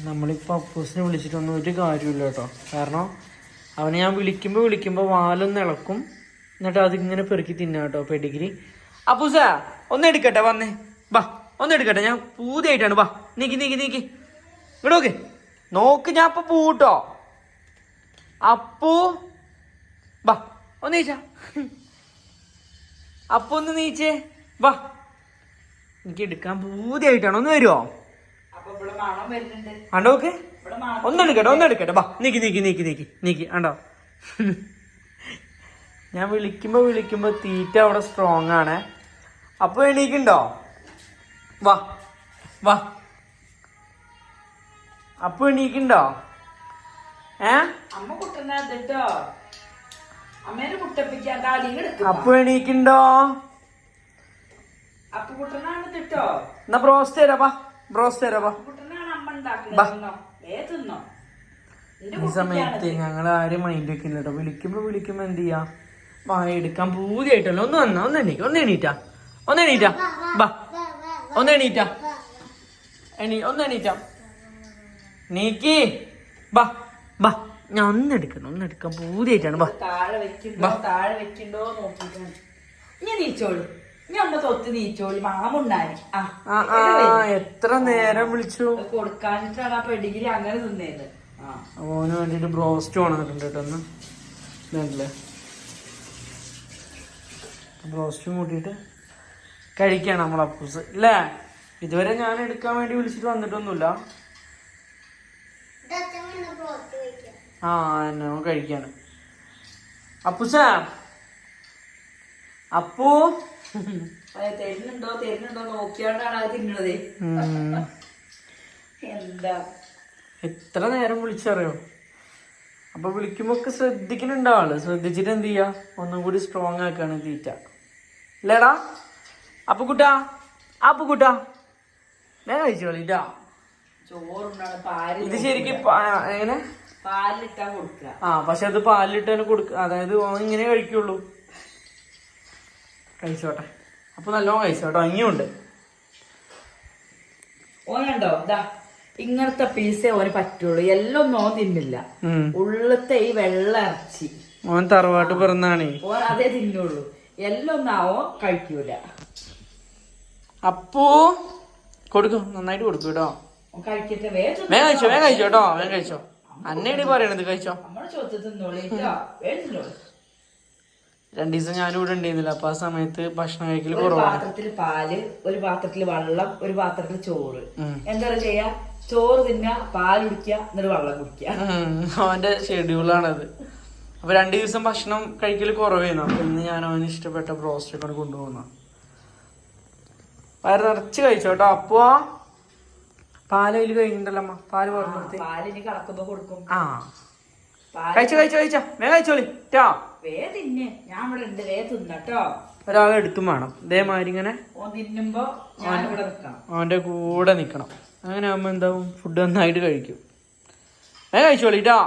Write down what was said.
നമ്മളിപ്പോൾ അപ്പൂസിനെ വിളിച്ചിട്ടൊന്നും ഒരു കാര്യമില്ല കേട്ടോ. കാരണം അവനെ ഞാൻ വിളിക്കുമ്പോൾ വിളിക്കുമ്പോൾ വാലൊന്ന് ഇളക്കും. എന്നിട്ട് അതിങ്ങനെ പെറുക്കി തിന്നാം കേട്ടോ പെഡിഗ്രി അപ്പൂസ ഒന്ന് എടുക്കട്ടെ വന്നേ. ബാ ഒന്ന് എടുക്കട്ടെ. ഞാൻ പൂതിയായിട്ടാണ്. ബാ നീക്കി നീക്കി നീക്കി. ഇങ്ങോട്ട് നോക്ക്. നോക്ക് ഞാൻ പൂ പൂട്ടോ. അപ്പൂ ബാ ഒന്ന് നീച്ച. അപ്പൊ ഒന്ന് നീച്ചേ. വാ എനിക്ക് എടുക്കാൻ പൂതിയായിട്ടാണ്. ഒന്ന് വരുമോ അപ്പൊ ഇവിടെ മണം വരുന്നുണ്ട് ആണ്ടോ ഓക്കെ ഒന്നെടുക്കട്ടെ ഒന്നെടുക്കട്ടെ ബാ നീക്കി നീക്കി നീക്കി നീക്കി നീക്കി. ആണ്ടോ? ഞാൻ വിളിക്കുമ്പോ വിളിക്കുമ്പോ തീറ്റ അവിടെ സ്ട്രോങ് ആണ്. അപ്പൊ എണീക്കുണ്ടോ വാ വാ. അപ്പൊ എണീക്കുണ്ടോ ഏ? അമ്മ കുട്ടനാ കേട്ടോ അമ്മേനെ കുട്ടപ്പിക്കാൻ കാലിങ് എടുക്കും അപ്പൊ എണീക്കുണ്ടോ അപ്പൊ കുട്ടനാണ് കേട്ടോ എന്നാ പ്രോസ്റ്റ് തരാപ്പാ വാ. ബ്രോസ്റ്റ് തരാ ഈ സമയത്ത് ഞങ്ങൾ ആരും മൈൻഡ് വെക്കില്ല കേട്ടോ വിളിക്കുമ്പോ വിളിക്കുമ്പോ എന്ത് ചെയ്യാ? വായ എടുക്കാൻ പൂതിയായിട്ടല്ലോ? ഒന്ന് വന്നാ? ഒന്ന് എണീക്ക. ഒന്ന് എണീറ്റാ. ഒന്ന് എണീറ്റാ. ബാ ഒന്ന് എണീറ്റാ. എണീ ഒന്ന് എണീറ്റാ. നീക്കി ബാ ബാ ഞാൻ ഒന്ന് എടുക്കണം. ഒന്ന് എടുക്കാൻ പൂതിയായിട്ടാണ്. ബാ താഴെ വെക്കണ്ടോ? താഴെ വെക്കണ്ടോ നോക്കിയിട്ടാണ്. ഞാൻ നീച്ചോളൂ തൊത്ത് നീച്ചോളൂ മാമുണ്ടായി എത്ര നേരം വിളിച്ചു? കൊടുക്കാനിട്ടാണ് ആ പെഡിഗിരി അങ്ങനെ തിന്നേത് ആ. ഓന് വേണ്ടിട്ട് ബ്രോസ്റ്റ് കൊണ്ടുവന്നിട്ടുണ്ട് കേട്ടോ ഒന്ന്. ഇതല്ലേ ബ്രോസ്റ്റും കൂട്ടിയിട്ട് കഴിക്കാണ് നമ്മൾ അപ്പൂസ്. ഇല്ലേ? ഇതുവരെ ഞാൻ എടുക്കാൻ വേണ്ടി വിളിച്ചിട്ട് വന്നിട്ടൊന്നുമില്ല. ആ എന്നെ കഴിക്കാണ് അപ്പൂസ അപ്പൂ? തരുന്നുണ്ടോ തരുന്നുണ്ടോ നോക്കിയാണ്ടാണ് അത് തിന്നണത് എന്താ? എത്ര നേരം വിളിച്ചറിയോ? അപ്പൊ വിളിക്കുമ്പോ ഒക്കെ ശ്രദ്ധിക്കുന്നുണ്ട് ആൾ. ശ്രദ്ധിച്ചിട്ട് എന്ത് ചെയ്യാ? ഒന്നും കൂടി സ്ട്രോങ് ആക്കാണ് തീറ്റ. ഇല്ലേടാ? അപ്പൊ കുട്ടാ അപ്പൊ കുട്ടാ. ഞാൻ കഴിച്ചോളിട്ടാ ചോറുണ്ടാണ് പാൽ ഇത് ശരിക്കും എങ്ങനെ? കൊടുക്കുക ആ പക്ഷെ അത് പാലിട്ടാണ് കൊടുക്ക അതായത് ഇങ്ങനെ കഴിക്കുള്ളൂ. കഴിച്ചോട്ടെ. അപ്പൊ നല്ലോണം കഴിച്ചോട്ടോ അങ്ങിയുണ്ട് ഓനുണ്ടോ ഇതാ ഇങ്ങനത്തെ പീസേ ഓന് പറ്റുള്ളൂ. എല്ലാം ഓൻ തിന്നില്ല. ഉള്ളത്തെ ഈ വെള്ള ഇറച്ചി. ഓൻ തറവാട്ട് പിറന്നാണേ. ഓൻ അതേ തിന്നുള്ളൂ. എല്ലാം ഒന്നാവോ കഴിക്കൂല. അപ്പോ കൊടുക്കും. നന്നായിട്ട് കൊടുക്കും കേട്ടോ. കഴിക്കട്ടെ. വേഗം കഴിച്ചോ വേഗം കഴിച്ചോ കേട്ടോ. വേഗം കഴിച്ചോ. അന്നേടി പറയണത് കഴിച്ചോ. നമ്മളെ ചോദ്യത്തിൽ തിന്നോളി ട്ടോ. വേഗം തിന്നോളി. രണ്ടു ദിവസം ഞാനും ഇവിടെ ഉണ്ടായിരുന്നില്ല. അപ്പൊ ആ സമയത്ത് ഭക്ഷണം കഴിക്കൽ ഒരു കുറവാണ്. പാത്രത്തിൽ പാൽ ഒരു പാത്രത്തിൽ വെള്ളം ഒരു പാത്രത്തിൽ ചോറ്. എന്താ ചെയ്യാ? ചോറ് തിന്ന പാൽ കുടിക്കുക എന്നിട്ട് വെള്ളം കുടിക്കുക അവന്റെ ഷെഡ്യൂളാണത് അപ്പൊ രണ്ടു ദിവസം ഭക്ഷണം കഴിക്കൽ കുറവായിരുന്നു അപ്പൊ ഇന്ന് ഞാൻ അവന് ഇഷ്ടപ്പെട്ട ബ്രോസ്റ്റ് ഒക്കെ കൊണ്ടുപോകുന്ന വയറ് നിറച്ച് കഴിച്ചു കേട്ടോ അപ്പോ പാൽ അതിൽ കഴിഞ്ഞിട്ടുണ്ടല്ലോ അമ്മ? പാൽ പറഞ്ഞു പാലിന് കലക്കുമ്പോ കൊടുക്കും. ആ. പാൽ കഴിച്ചോ കഴിച്ചോ കഴിച്ചോ. വേഗം കഴിച്ചോളി. കേട്ടോ വേ തിന്നെ. ഞാൻ ഇവിടെ ഉണ്ട്. വേ തിന്നട്ടോ ഒരാളെ എടുത്തും വേണം. ഇതേമാതിരി ഇങ്ങനെ തിന്നുമ്പോ അവന്റെ കൂടെ നിക്കണം അങ്ങനെ ആകുമ്പോ എന്താവും? ഫുഡ് നന്നായിട്ട് കഴിക്കും. വേഗം കഴിച്ചോളിട്ടാ